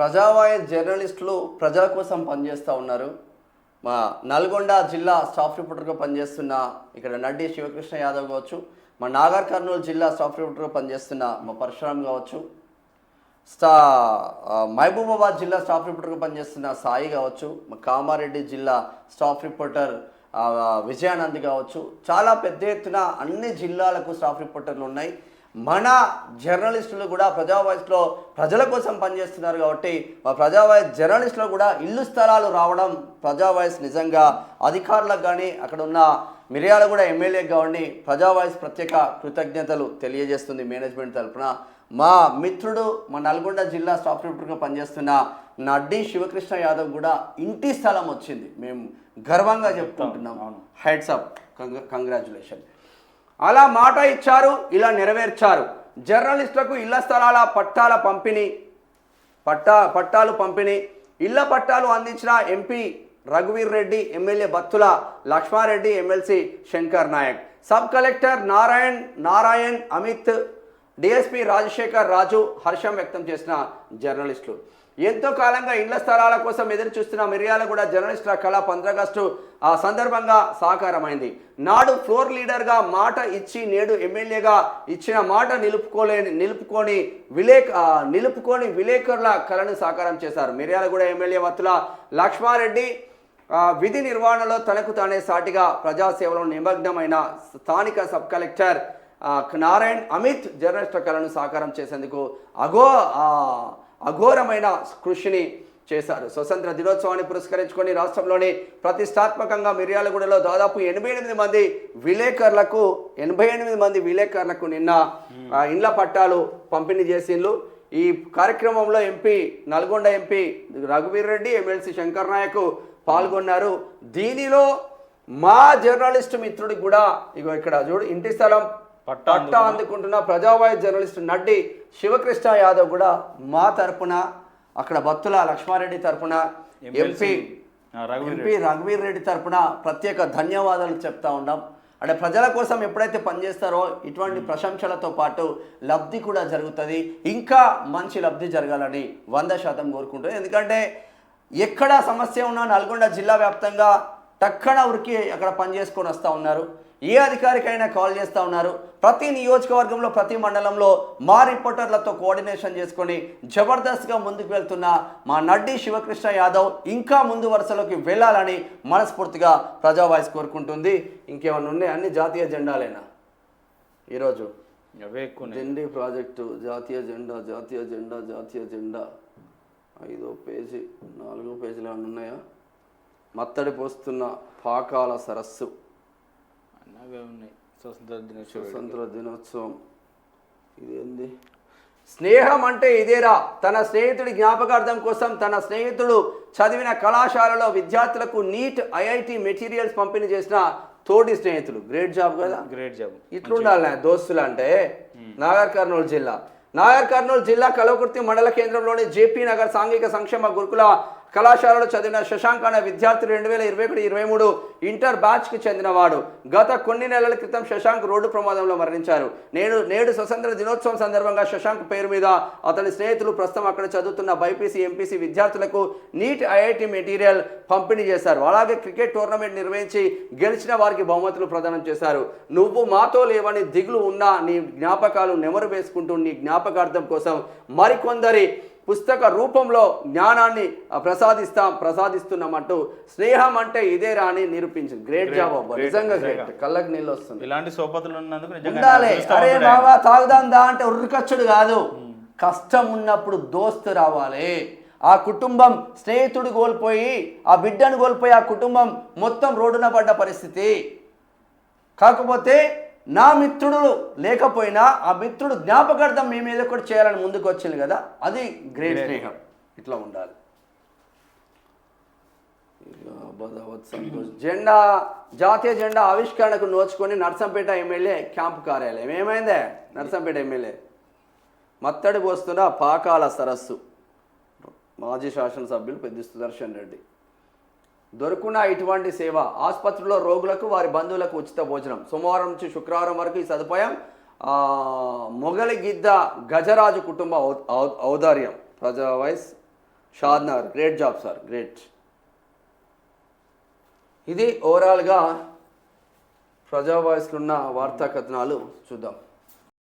ప్రజావాయ జర్నలిస్టులు ప్రజల కోసం పనిచేస్తూ ఉన్నారు. మా నల్గొండ జిల్లా స్టాఫ్ రిపోర్టర్గా పనిచేస్తున్న ఇక్కడ నడ్డి శివకృష్ణ యాదవ్ కావచ్చు మా నాగర్ కర్నూలు జిల్లా స్టాఫ్ రిపోర్టర్గా పనిచేస్తున్న మా పరశురామ్ కావచ్చు స్టా మహబూబాబాద్ జిల్లా స్టాఫ్ రిపోర్టర్గా పనిచేస్తున్న సాయి కావచ్చు మా కామారెడ్డి జిల్లా స్టాఫ్ రిపోర్టర్ విజయానంద్ కావచ్చు చాలా పెద్ద ఎత్తున అన్ని జిల్లాలకు స్టాఫ్ రిపోర్టర్లు ఉన్నాయి. మన జర్నలిస్టులు కూడా ప్రజా వాయిస్లో ప్రజల కోసం పనిచేస్తున్నారు కాబట్టి మా ప్రజా వాయిస్ జర్నలిస్టులు కూడా ఇల్లు స్థలాలు రావడం ప్రజా వాయిస్ నిజంగా అధికారులకు కానీ అక్కడ ఉన్న మిర్యాల కూడా ఎమ్మెల్యేకి కావండి ప్రజా వాయిస్ ప్రత్యేక కృతజ్ఞతలు తెలియజేస్తుంది మేనేజ్మెంట్ తరఫున మా మిత్రుడు మా నల్గొండ జిల్లా స్టాఫ్ రిపోర్టర్గా పనిచేస్తున్న నడ్డి శివకృష్ణ యాదవ్ కూడా ఇంటి స్థలం వచ్చింది. మేము గర్వంగా చెప్పుకుంటున్నాం. హెడ్స్ అప్ కంగ్రాచులేషన్ అలా మాట ఇచ్చారు ఇలా నెరవేర్చారు. జర్నలిస్టులకు ఇళ్ళ స్థలాల పట్టాల పంపిణీ పట్టా పట్టాలు పంపిణీ ఇళ్ళ పట్టాలు అందించిన MP రఘువీర్ Reddy MLA Battula Laxmareddy MLC Shankar Nayak. Sub collector Narayan Narayan Amit DSP Rajashekar Raju హర్షం వ్యక్తం చేసిన జర్నలిస్టులు. ఎంతో కాలంగా ఇండ్ల స్థలాల కోసం ఎదురు చూస్తున్న మిర్యాలగూడ జర్నలిస్టుల కళ పంద్రాగస్టు ఆ సందర్భంగా సాకారమైంది. నాడు ఫ్లోర్ లీడర్గా మాట ఇచ్చి నేడు ఎమ్మెల్యేగా ఇచ్చిన మాట నిలుపుకోలేని నిలుపుకొని విలేక నిలుపుకొని విలేకరుల కళను సాకారం చేశారు. మిర్యాలగూడ ఎమ్మెల్యే వత్తుల లక్ష్మారెడ్డి విధి నిర్వహణలో తనకు తానే సాటిగా ప్రజాసేవలో నిమగ్నమైన స్థానిక సబ్ కలెక్టర్ నారాయణ్ అమిత్ జర్నలిస్టుల కళను సాకారం చేసేందుకు అగో అఘోరమైన కృషిని చేశారు. స్వతంత్ర దినోత్సవాన్ని పురస్కరించుకొని రాష్ట్రంలోని ప్రతిష్టాత్మకంగా మిర్యాలగూడలో దాదాపు ఎనభై ఎనిమిది మంది విలేకరులకు ఎనభై ఎనిమిది మంది విలేకరులకు నిన్న ఇండ్ల పట్టాలు పంపిణీ చేసిండ్రు. ఈ కార్యక్రమంలో ఎంపీ నల్గొండ ఎంపీ రఘువీర్ రెడ్డి ఎమ్మెల్సీ శంకర్ నాయక్ పాల్గొన్నారు. దీనిలో మా జర్నలిస్ట్ మిత్రుడికి కూడా ఇగో ఇక్కడ చూడు ఇంటి స్థలం పట్టా అందుకుంటున్న ప్రజావాయ జర్నలిస్ట్ నడ్డి శివకృష్ణ యాదవ్ కూడా మా తరపున అక్కడ భక్తుల లక్ష్మారెడ్డి తరపున ఎంపీ ఎంపీ రఘువీర్ రెడ్డి తరపున ప్రత్యేక ధన్యవాదాలు చెప్తా ఉన్నాం. అంటే ప్రజల కోసం ఎప్పుడైతే పనిచేస్తారో ఇటువంటి ప్రశంసలతో పాటు లబ్ధి కూడా జరుగుతుంది. ఇంకా మంచి లబ్ధి జరగాలని వంద శాతం కోరుకుంటుంది ఎందుకంటే ఎక్కడ సమస్య ఉన్నా నల్గొండ జిల్లా వ్యాప్తంగా టక్కన ఉరికి అక్కడ పనిచేసుకొని వస్తూ ఉన్నారు. ఏ అధికారికైనా కాల్ చేస్తూ ఉన్నారు. ప్రతి నియోజకవర్గంలో ప్రతి మండలంలో మా రిపోర్టర్లతో కోఆర్డినేషన్ చేసుకొని జబర్దస్త్గా ముందుకు వెళ్తున్న మా నడ్డి శివకృష్ణ యాదవ్ ఇంకా ముందు వరుసలోకి వెళ్ళాలని మనస్ఫూర్తిగా ప్రజా వాయిస్ కోరుకుంటుంది. ఇంకేమన్నా ఉన్నాయి? అన్ని జాతీయ జెండాలేనా? ఈరోజు. దిండి ప్రాజెక్టు జాతీయ జెండా జాతీయ జెండా జాతీయ జెండా. ఐదో పేజీ నాలుగో పేజీలు ఏమైనా ఉన్నాయా? మత్తడి పోస్తున్న పాకాల సరస్సు. అవే ఉన్నాయి. స్వతంత్ర దినోత్సవం స్వతంత్ర దినోత్సవం. ఇదేంది? స్నేహం అంటే ఇదేరా. తన స్నేహితుడి జ్ఞాపకార్థం కోసం తన స్నేహితుడు చదివిన కళాశాలలో విద్యార్థులకు నీట్ ఐఐటి మెటీరియల్స్ పంపిణీ చేసిన తోటి స్నేహితులు. గ్రేట్ జాబ్ కదా? Great job. ఇట్లుండాలి దోస్తులు అంటే నాగర్ కర్నూలు జిల్లా. నాగర్ కర్నూలు జిల్లా కలవకుర్తి మండల కేంద్రంలోని జేపీ నగర్ సాంఘిక సంక్షేమ గురుకుల కళాశాలలో చదివిన శశాంక్ అనే విద్యార్థి రెండు వేల ఇరవై ఒకటి ఇరవై మూడు ఇంటర్ బ్యాచ్కి చెందినవాడు. గత కొన్ని నెలల క్రితం శశాంక్ రోడ్డు ప్రమాదంలో మరణించారు. నేడు నేడు స్వతంత్ర దినోత్సవం సందర్భంగా శశాంక్ పేరు మీద అతని స్నేహితులు ప్రస్తుతం అక్కడ చదువుతున్న బైపీసీ ఎంపీసీ విద్యార్థులకు నీట్ ఐఐటి మెటీరియల్ పంపిణీ చేశారు. అలాగే క్రికెట్ టోర్నమెంట్ నిర్వహించి గెలిచిన వారికి బహుమతులు ప్రదానం చేశారు. నువ్వు మాతో లేవని దిగులు ఉన్నా నీ జ్ఞాపకాలు నెమరు వేసుకుంటూ నీ జ్ఞాపకార్థం కోసం మరికొందరి పుస్తక రూపంలో జ్ఞానాన్ని ప్రసాదిస్తాం ప్రసాదిస్తున్నామంటూ స్నేహం అంటే ఇదేరా అని నిరూపించింది. గ్రేట్ జాబ్ అబ్బా. నిజంగా. గ్రేట్ కళ్ళకి నీళ్ళు వస్తుంది ఇలాంటి సోపతులు ఉన్నందుకు ఉండాలి. అరే. బాబా తాగుదాం దా అంటే ఉర్రికచ్చుడు కాదు. కష్టం ఉన్నప్పుడు దోస్తు రావాలి. ఆ కుటుంబం స్నేహితుడు కోల్పోయి ఆ బిడ్డను కోల్పోయి ఆ కుటుంబం మొత్తం రోడ్డున పడ్డ పరిస్థితి. కాకపోతే నా మిత్రుడు లేకపోయినా ఆ మిత్రుడు జ్ఞాపకార్థం మీ మీద కూడా చేయాలని ముందుకు వచ్చింది కదా అది గ్రేట్ స్నేహం. ఇట్లా ఉండాలి. జెండా జాతీయ జెండా ఆవిష్కరణకు నోచుకొని నర్సంపేట ఎమ్మెల్యే క్యాంపు కార్యాలయం. ఏమైందే? నర్సంపేట ఎమ్మెల్యే. మత్తడి పోస్తున్న పాకాల సరస్సు. మాజీ శాసనసభ్యులు పెద్ద సుదర్శన్ రెడ్డి. దొరుకున్న ఇటువంటి సేవ? ఆసుపత్రిలో రోగులకు వారి బంధువులకు ఉచిత భోజనం. సోమవారం నుంచి శుక్రవారం వరకు ఈ సదుపాయం మొగలిగిద్ద మొగలి గిద్ద గజరాజు కుటుంబ ఔదార్యం. ప్రజా voice Shadnagar. Great job sir great ఇది ఓవరాల్గా ప్రజా వాయిస్లో ఉన్న వార్తా కథనాలు చూద్దాం.